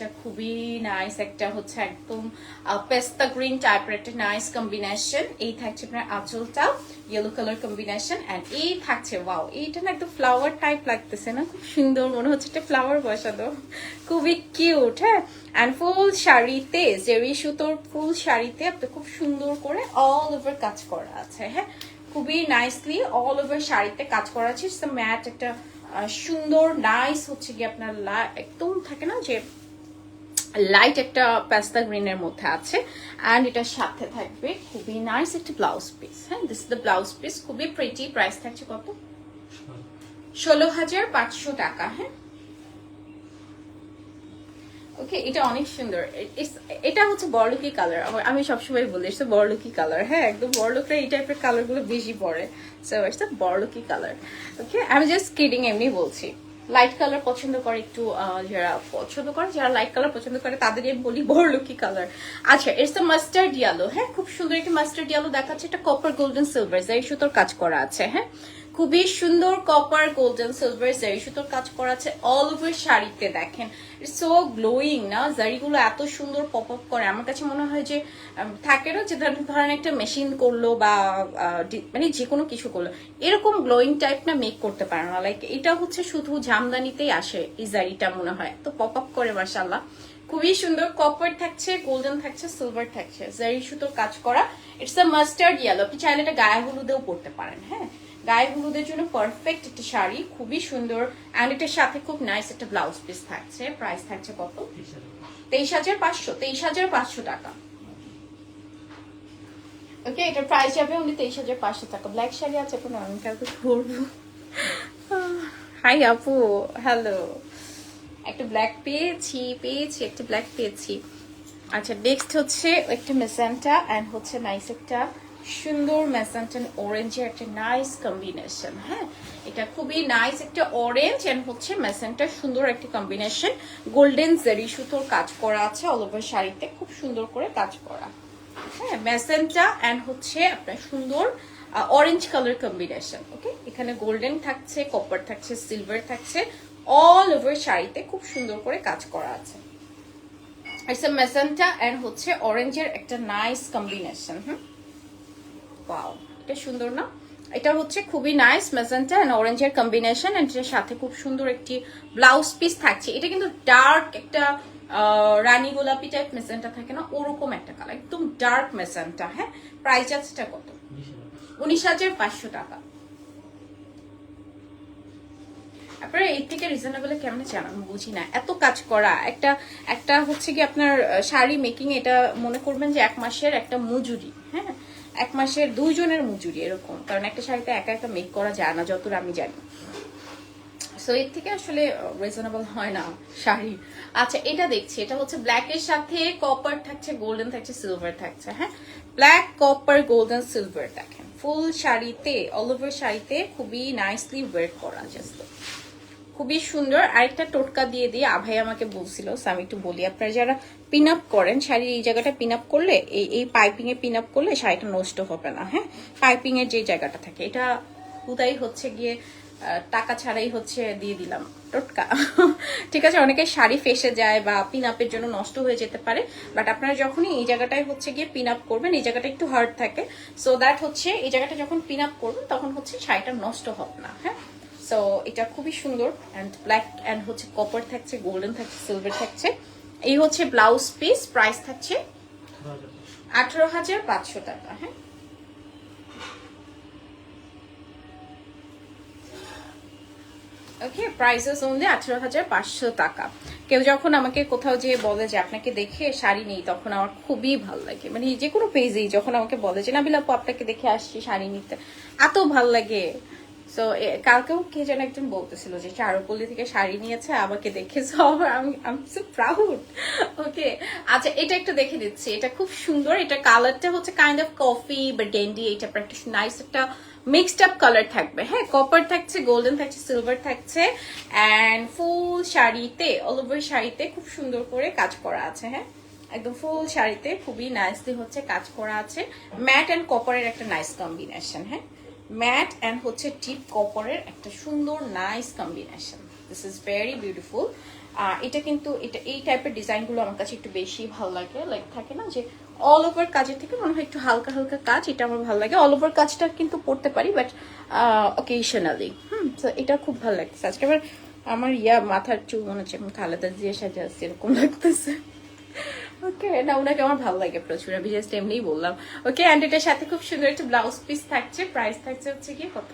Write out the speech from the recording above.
এটা খুবই নাইস একটা হচ্ছে একদম পেস্তা গ্রিন টাইপের একটা নাইস কম্বিনেশন এই থাকছে আপনার আঁচলটা ইয়েলো কালার কম্বিনেশন এন্ড এই থাকছে ওয়াও এইটা না একদম ফ্লাওয়ার টাইপ লাগতেছে না? খুব সুন্দর মনে হচ্ছে একটা ফ্লাওয়ার বসানো। খুবই কিউট হ্যাঁ? অ্যান্ড ফুল শাড়িতে জেরি সুতোর ফুল শাড়িতে আপনি খুব সুন্দর করে অল ওভার কাজ করা আছে হ্যাঁ? খুবই নাইসলি অল ওভার শাড়িতে কাজ করা আছে। ম্যাট একটা সুন্দর নাইস হচ্ছে কি আপনার একদম থাকে না যে লাইট একটা পাস্তা গ্রিনের মধ্যে আছে অ্যান্ড এটার সাথে থাকবে খুবই নাইস একটা ব্লাউজ পিস হ্যাঁ? দিস দ্য ব্লাউজ পিস খুবই প্রিটি প্রাইস থাকছে কত? ষোলো হাজার পাঁচশো টাকা হ্যাঁ? ওকে এটা অনেক সুন্দর। এটা হচ্ছে বড়লুকি কালার আমি সবসময় বলি এটা বড়লুকি কালার হ্যাঁ? একদম বড়লুকরা এই টাইপের কালারগুলো বেশি পরে। সো এটা বড়লুকি কালার ওকে আমি জাস্ট কিডিং এমনি বলছি। লাইট কালার পছন্দ করে একটু যারা পছন্দ করে, যারা লাইট কালার পছন্দ করে, তাদের আমি বলি বড়লুকি কালার আচ্ছা ইটস দ্য মাস্টার্ড ইয়ালো হ্যাঁ খুব সুন্দর একটি মাস্টার্ড ইয়ালো দেখাচ্ছে, এটা কপার গোল্ডেন সিলভার যাই সুতোর কাজ করা আছে হ্যাঁ? খুবই সুন্দর কপার গোল্ডেন সিলভার জারি সুতোর কাজ করা আছে অল ওভার শাড়িতে দেখেন। সো গ্লোয়িং না? জারিগুলো এত সুন্দর পপ আপ করে। আমার কাছে মনে হয় যে থাকে না যে ধরেন একটা মেশিন করল বা মানে যে কোনো কিছু করল। এরকম গ্লোয়িং টাইপ না মেক করতে পারে না। লাইক এটা হচ্ছে শুধু জামদানিতেই আসে এই জারিটা মনে হয়। তো পপ আপ করে মার্শাল্লাহ খুবই সুন্দর কপার থাকছে গোল্ডেন থাকছে সিলভার থাকছে। জারি সুতোর কাজ করা। ইটস আ মাস্টার্ড ইয়েলো আপনি চাইলে এটা গায়ে হলুদেও পড়তে পারেন হ্যাঁ? গায়ে হলুদের জন্য পারফেক্ট একটা শাড়ি, খুবই সুন্দর অ্যান্ড এটার সাথে খুব নাইস একটা ব্লাউজ পিস থাকছে। প্রাইস থাকছে কত? তেইশ হাজার পাঁচশো, তেইশ হাজার পাঁচশো টাকা। ওকে এটার প্রাইস যাবে উনি তেইশ হাজার পাঁচশো টাকা। ব্ল্যাক শাড়ি আছে এখন আমি কাউকে করব হাই আপু। হ্যালো একটা ব্ল্যাক পেয়েছি পেয়েছি, একটা ব্ল্যাক পেয়েছি। আচ্ছা নেক্সট হচ্ছে একটা মেসেন্টা অ্যান্ড হচ্ছে নাইস একটা সুন্দর মেসেন্টা অরেঞ্জের একটা নাইস কম্বিনেশন হ্যাঁ? এটা খুবই নাইস একটা অরেঞ্জ অ্যান্ড হচ্ছে মেসেন্টার সুন্দর একটা কম্বিনেশন গোল্ডেন জেরি সুতোর কাজ করা আছে অল ওভার শাড়িতে, খুব সুন্দর করে কাজ করা। হ্যাঁ মেসেন্টা অ্যান্ড হচ্ছে আপনার সুন্দর অরেঞ্জ কালার কম্বিনেশন ওকে এখানে গোল্ডেন থাকছে কপার থাকছে সিলভার থাকছে অল ওভার শাড়িতে খুব সুন্দর করে কাজ করা আছে। ইটস এ মেসেন্টা অ্যান্ড হচ্ছে অরেঞ্জের একটা নাইস কম্বিনেশন হুম? ওয়াও এটা সুন্দর না? এটা হচ্ছে খুবই নাইস মেজেন্টা এন্ড অরেঞ্জের কম্বিনেশন এন্ড এটার সাথে খুব সুন্দর একটি ব্লাউজ পিস থাকছে। এটা কিন্তু ডার্ক একটা রানী গোলাপি টাইপ মেসেন্টা থাকে না, ওরকম একটা কালার একদম ডার্ক মেসেন্টা হ্যাঁ? প্রাইস আছে কত? উনিশ হাজার পাঁচশো টাকা। আপনারা এর থেকে রিজনেবল কেমনে চান বুঝি না। এত কাজ করা, একটা একটা হচ্ছে কি আপনার শাড়ি মেকিং এটা মনে করবেন যে এক মাসের একটা মজুরি হ্যাঁ? এক মাসের দুইজনের মজুরি এরকম। কারণ একটা শাড়িতে একা একা মেক করা যায় না, যতটা আমি জানি। সো এর থেকে আসলে রিজনেবল হয় না শাড়ি। আচ্ছা এটা দেখছি। এটা হচ্ছে ব্ল্যাক এর সাথে কপার থাকছে গোল্ডেন থাকছে সিলভার থাকছে হ্যাঁ? ব্ল্যাক কপার গোল্ডেন সিলভার দেখেন। ফুল শাড়িতে অল ওভার শাড়িতে খুবই নাইসলি ওয়েট করা জাস্ট খুবই সুন্দর। আরেকটা টোটকা দিয়ে দিয়ে আভাই আমাকে বলছিল আমি একটু বলি, আপনারা যারা পিন আপ করেন শাড়ির এই জায়গাটা পিন আপ করলে, এই এই পাইপিং এ পিন আপ করলে শাড়িটা নষ্ট হবে না হ্যাঁ? পাইপিং এর যে জায়গাটা থাকে, এটা হুদাই হচ্ছে গিয়ে টাকা ছাড়াই হচ্ছে দিয়ে দিলাম, টোটকা। ঠিক আছে অনেকে শাড়ি ফেসে যায় বা পিন আপের জন্য নষ্ট হয়ে যেতে পারে বাট আপনারা যখনই এই জায়গাটায় হচ্ছে গিয়ে পিন আপ করবেন, এই জায়গাটা একটু হার্ড থাকে। সো দ্যাট হচ্ছে, এই জায়গাটা যখন পিন আপ করবেন, তখন হচ্ছে শাড়িটা নষ্ট হবে না হ্যাঁ? সো এটা খুবই সুন্দর অ্যান্ড ব্ল্যাক অ্যান্ড হচ্ছে কপার থাকছে গোল্ডেন থাকছে সিলভার থাকছে। এই হচ্ছে ব্লাউজ পিস প্রাইস থাকছে আঠারো হাজার পাঁচশো টাকা হ্যাঁ। ওকে প্রাইসেস ওনলি আঠারো হাজার পাঁচশো টাকা। কেউ যখন আমাকে কোথাও যেয়ে বলে যে আপনাকে দেখে শাড়ি নেই, তখন আমার খুবই ভালো লাগে। মানে যে কোনো পেজেই যখন আমাকে বলে যে, নাবিল আপু, আপনাকে দেখে আসছি শাড়ি নিতে। এত ভালো লাগে। সো কালকেও কে যেন একজন বলতেছিল যে চারুপল্লি থেকে শাড়ি নিয়েছে, আমাকে দেখে, so আমি আমি সো প্রাউড ওকে আচ্ছা এটা একটু দেখে দিচ্ছি এটা খুব সুন্দর। এটা কালারটা হচ্ছে কাইন্ড অফ কফি বা ডেন্ডি এটা একটা নাইস একটা মিক্সড আপ কালার থাকবে। হ্যাঁ কপার থাকছে গোল্ডেন থাকছে সিলভার থাকছে অ্যান্ড ফুল শাড়িতে অল ওভার শাড়িতে খুব সুন্দর করে কাজ করা আছে। হ্যাঁ একদম ফুল শাড়িতে খুবই নাইসলি হচ্ছে কাজ করা আছে। ম্যাট অ্যান্ড কপারের একটা নাইস কম্বিনেশন হ্যাঁ ম্যাট অ্যান্ড হচ্ছে টিপ কপারের একটা সুন্দর nice combination this is very beautiful ah, এটা কিন্তু এটা এই টাইপের ডিজাইনগুলো আমার কাছে একটু বেশি ভালো লাগে। লাইক থাকে না যে অল ওভার কাজের থেকে মনে হয় একটু হালকা হালকা কাজ এটা আমার ভালো লাগে। অল ওভার কাজটা কিন্তু পড়তে পারি বাট অকেশনালি হুম তো এটা খুব ভালো লাগতেছে। আজকে আবার আমার ইয়া মাথার চুল মনে হচ্ছে এখন খালেদা দিয়ে সাজা আসছে এরকম লাগতেছে। ওকে না, ওনাকে আমার ভালো লাগে প্রচুর। আমি জাস্ট এমনিই বললাম। ওকে অ্যান্ড এটার সাথে খুব সুন্দর একটা ব্লাউজ পিস থাকছে। প্রাইস থাকছে হচ্ছে কি কত?